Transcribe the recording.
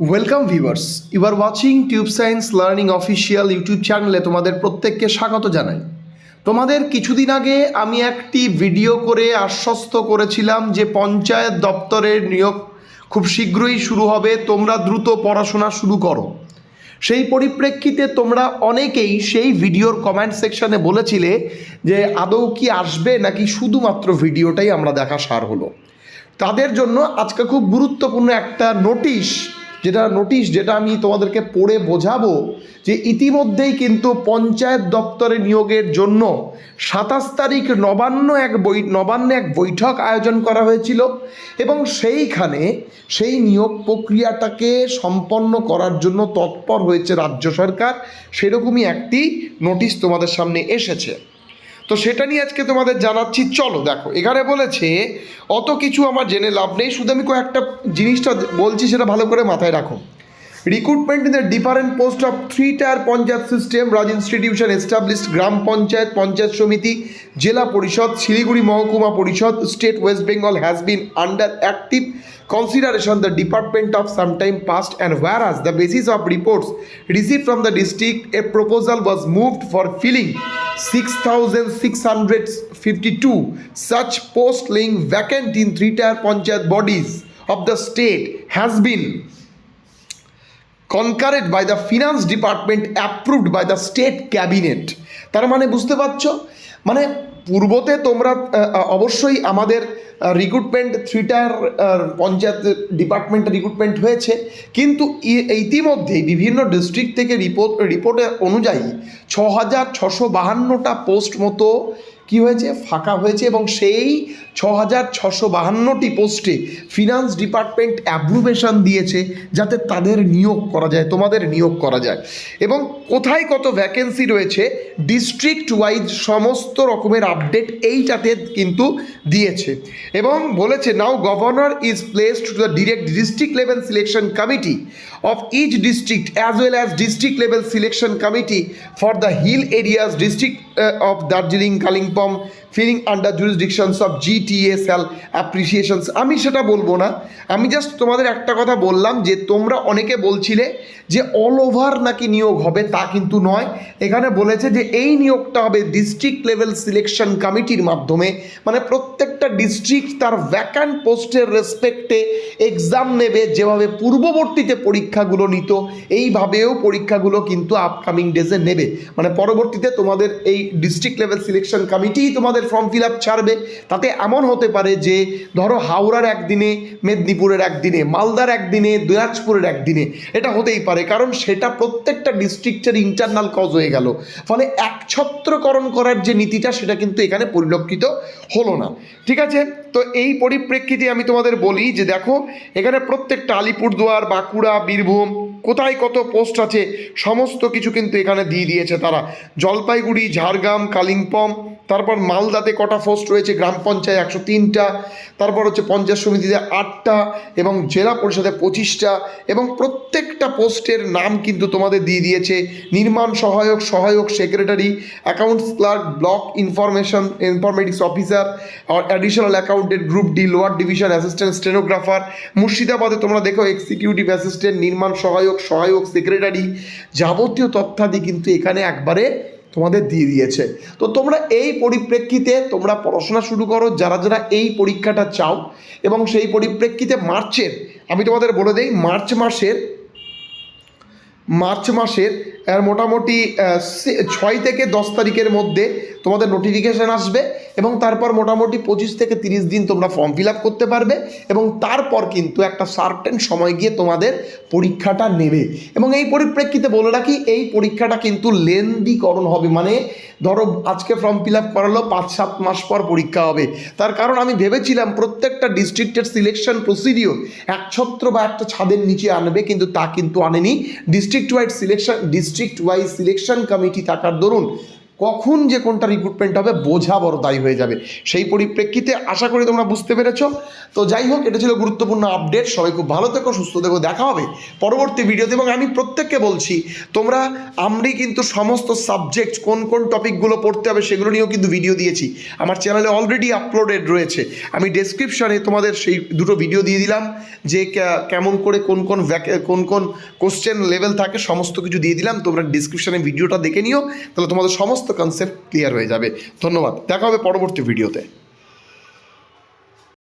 Welcome viewers you are watching Tube Science Learning official YouTube চ্যানেলে তোমাদের প্রত্যেককে স্বাগত জানাই। তোমাদের কিছুদিন আগে আমি একটি ভিডিও করে আশ্বস্ত করেছিলাম যে পঞ্চায়েত দপ্তরের নিয়োগ খুব শীঘ্রই শুরু হবে, তোমরা দ্রুত পড়াশোনা শুরু করো। সেই পরিপ্রেক্ষিতে তোমরা অনেকেই সেই ভিডিওর কমেন্ট সেকশনে বলেছিলে যে আদৌ কি আসবে নাকি শুধুমাত্র ভিডিওটাই আমরা দেখা সার হলো। তাদের জন্য আজকে খুব গুরুত্বপূর্ণ একটা নোটিশ যেটা নোটিশ যেটা আমি তোমাদেরকে পড়ে বোঝাবো যে ইতিমধ্যেই কিন্তু পঞ্চায়েত দপ্তরে নিয়োগের জন্য সাতাশ তারিখ নবান্ন এক বই নবান্ন এক বৈঠক আয়োজন করা হয়েছিল এবং সেইখানে সেই নিয়োগ প্রক্রিয়াটাকে সম্পন্ন করার জন্য তৎপর হয়েছে রাজ্য সরকার। সেরকমই একটি নোটিশ তোমাদের সামনে এসেছে। তো সেটা নিয়ে আজকে তোমাদের জানাচ্ছি, চলো দেখো, এখানে বলেছে, অত কিছু আমার জেনে লাভ নেই, শুধু আমি কয়েকটা জিনিসটা বলছি, সেটা ভালো করে মাথায় রাখো। Recruitment in the different post of three tier panchayat system Raj institution established gram panchayat panchayat samiti zila parishad Siliguri mahakuma parishad state West Bengal has been under active consideration the department of sometime past and where as the basis of reports receive from the district a proposal was moved for filling six thousand six hundred fifty two such post lying vacant in three tier panchayat bodies of the state has been concurred by the finance department approved by the state cabinet তার মানে বুঝতে পারছ? মানে পূর্বতে তোমরা অবশ্যই আমাদের recruitment থ্রিটার panchayat ডিপার্টমেন্টে recruitment হয়েছে। কিন্তু ইতিমধ্যেই বিভিন্ন ডিস্ট্রিক্ট থেকে রিপোর্ট রিপোর্টে অনুযায়ী ছ হাজার ছশো বাহান্নটা পোস্ট মতো কি হয়েছে? ফাঁকা হয়েছে এবং সেই ছ হাজার ছশো বাহান্নটি পোস্টে ফিনান্স ডিপার্টমেন্ট অ্যাপ্রুভেশন দিয়েছে যাতে তাদের নিয়োগ করা যায় তোমাদের নিয়োগ করা যায়। এবং কোথায় কত ভ্যাকেন্সি রয়েছে ডিস্ট্রিক্ট ওয়াইজ সমস্ত রকমের আপডেট এইটাতে কিন্তু দিয়েছে। এবং বলেছে now governor is placed to the direct district level selection committee of each district as well as district level selection committee for the hill areas district of Darjeeling Darjeeling, Kalimpong filling under jurisdictions of GTSL appreciations. আমি সেটা বলব না। আমি just তোমাদের একটা কথা বললাম যে তোমরা অনেকে বলছিলে যে অল ওভার নাকি নিয়োগ হবে, তা কিন্তু নয়। এখানে বলেছে যে এই নিয়োগটা হবে ডিস্ট্রিক্ট লেভেল সিলেকশন কমিটির মাধ্যমে। মানে প্রত্যেকটা ডিস্ট্রিক্ট তার ভ্যাকান্ট পোস্টের রেসপেক্টে এক্সাম নেবে, যেভাবে পূর্ববর্তীতে পরীক্ষাগুলো নিত, এইভাবেও পরীক্ষাগুলো কিন্তু আপকামিং ডেজে নেবে। মানে পরবর্তীতে তোমাদের এই ডিস্ট্রিক্ট লেভেল সিলেকশন কমিটিই তোমাদের ফর্ম ফিল আপ ছাড়বে। তাতে এমন হতে পারে যে, ধরো হাওড়ার একদিনে, মেদিনীপুরের একদিনে, মালদার একদিনে, দিনাজপুরের একদিনে এটা হতেই পারে। কারণ সেটা প্রত্যেকটা ডিস্ট্রিক্টের ইন্টারনাল কজ হয়ে গেল। ফলে একছত্রকরণ করার যে নীতিটা, সেটা কিন্তু এখানে পরিলক্ষিত হলো না। ঠিক আছে? তো এই পরিপ্রেক্ষিতে আমি তোমাদের বলি যে, দেখো, এখানে প্রত্যেকটা আলিপুরদুয়ার, বাঁকুড়া, বীরভূম, কোথায় কত পোস্ট আছে, সমস্ত কিছু কিন্তু এখানে দিয়ে দিয়েছে তারা। জলপাইগুড়ি, ঝাড়গ্রাম, কালিম্পং তারপর মালদাতে কটা পোস্ট রয়েছে, গ্রাম পঞ্চায়েত একশো তিনটা, তারপর হচ্ছে পঞ্চায়েত সমিতিতে আটটা এবং জেলা পরিষদে পঁচিশটা এবং প্রত্যেকটা পোস্টের নাম কিন্তু তোমাদের দিয়ে দিয়েছে। নির্মাণ সহায়ক সহায়ক secretary accounts clerk block information informatics officer আর additional accountant group D lower division assistant stenographer মুর্শিদাবাদে তোমরা দেখো এক্সিকিউটিভ অ্যাসিস্ট্যান্ট নির্মাণ সহায়ক সহায়ক সেক্রেটারি যাবতীয় তথ্যাদি কিন্তু এখানে একবারে তোমাদের দিয়ে দিয়েছে। তো তোমরা এই পরিপ্রেক্ষিতে তোমরা পড়াশোনা শুরু করো, যারা যারা এই পরীক্ষাটা চাও এবং সেই পরিপ্রেক্ষিতে মার্চের, আমি তোমাদের বলে দিই, মার্চ মাসের মার্চ মাসের মোটামুটি ছয় থেকে দশ তারিখের মধ্যে তোমাদের নোটিফিকেশান আসবে এবং তারপর মোটামুটি পঁচিশ থেকে তিরিশ দিন তোমরা ফর্ম ফিল আপ করতে পারবে এবং তারপর কিন্তু একটা সার্টেন সময় গিয়ে তোমাদের পরীক্ষাটা নেবে। এবং এই পরিপ্রেক্ষিতে বলে রাখি, এই পরীক্ষাটা কিন্তু লেন্দিকরণ হবে মানে ধরো আজকে ফর্ম ফিল আপ করালো, পাঁচ, সাত মাস পর পরীক্ষা হবে। তার কারণ আমি ভেবেছিলাম প্রত্যেকটা ডিস্ট্রিক্টের সিলেকশন প্রসিডিওর একছত্র বা একটা ছাদের নিচে আনবে, কিন্তু তা কিন্তু আনেনি। District wide selection district wise selection committee থাকার দরুন কখন যে কোনটা রিক্রুটমেন্ট হবে, বোঝা বড় দায়ী হয়ে যাবে। সেই পরিপ্রেক্ষিতে আশা করি তোমরা বুঝতে পেরেছ। তো যাই হোক, এটা ছিল গুরুত্বপূর্ণ আপডেট সবাই খুব ভালো থেকো, সুস্থ থেকো, দেখা হবে পরবর্তী ভিডিওতে এবং আমি প্রত্যেককে বলছি, তোমরা আমি কিন্তু সমস্ত সাবজেক্ট কোন কোন টপিকগুলো পড়তে হবে সেগুলো নিয়েও কিন্তু ভিডিও দিয়েছি। আমার চ্যানেলে অলরেডি আপলোডেড রয়েছে। আমি ডেসক্রিপশানে তোমাদের সেই দুটো ভিডিও দিয়ে দিলাম, যে কেমন করে কোন কোন কোন কোন কোশ্চেন লেভেল থাকে, সমস্ত কিছু দিয়ে দিলাম। তোমরা ডিসক্রিপশানে ভিডিওটা দেখে নিও। তাহলে তোমাদের সমস্ত কনসেপ্ট ক্লিয়ার হয়ে যাবে। ধন্যবাদ। দেখা হবে পরবর্তী ভিডিওতে